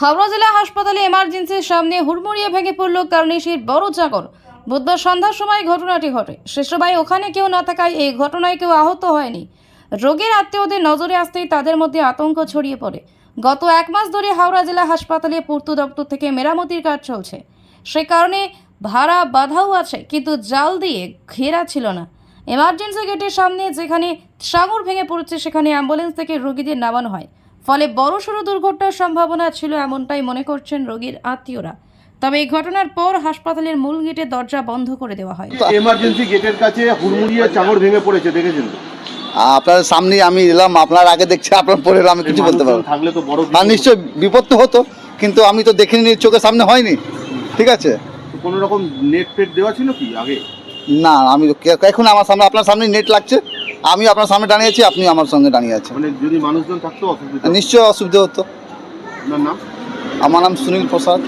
হাওড়া জেলা হাসপাতালে এমার্জেন্সির সামনে হুড়মুড়িয়ে ভেঙে পড়ল কার্নিশির বড় চাকর। বুধবার সন্ধ্যার সময় ঘটনাটি ঘটে। সে সময় ওখানে কেউ না থাকায় এই ঘটনায় কেউ আহত হয়নি। রোগীর আত্মীয়দের নজরে আসতেই তাদের মধ্যে আতঙ্ক ছড়িয়ে পড়ে। গত এক মাস ধরে হাওড়া জেলা হাসপাতালে পূর্ত দপ্তর থেকে মেরামতির কাজ চলছে। সে কারণে ভাড়া বাধাও আছে, কিন্তু জাল দিয়ে ঘেরা ছিল না। এমার্জেন্সি গেটের সামনে যেখানে সাগর ভেঙে পড়েছে, সেখানে অ্যাম্বুলেন্স থেকে রোগীদের নামানো হয়। ফলে বড়সড় দুর্ঘটনার সম্ভাবনা ছিল এমনটাই মনে করছেন রোগীর আত্মীয়রা। তবে এই ঘটনার পর হাসপাতালের মূল গেটের দরজা বন্ধ করে দেওয়া হয়। এমার্জেন্সি গেটের কাছে হুড়মুড়িয়ে চাঙড় ভেঙে পড়েছে দেখেছেন আপনার সামনে আমি এলাম আপনার আগে দেখছি আপনার পরে এলাম, আমি কিছু বলতে পারব থাকলে তো বড় আর বিপদ নিশ্চয় বিপদ তো হতো কিন্তু আমি তো দেখিনি চোখের সামনে হয়নি। ঠিক আছে? কোনো রকম নেট ফেট দেওয়া ছিল কি আগে? না আমি তো কে- এখন আমার সামনে আপনার সামনে নেট লাগছে? আমি আপনার সামনে দাঁড়িয়ে আছি আপনি আমার সঙ্গে দাঁড়িয়ে আছেন। মানে যদি মানুষজন থাকতো অসুবিধা নিশ্চয় অসুবিধা হতো। আপনার নাম? আমার নাম সুনীল প্রসাদ।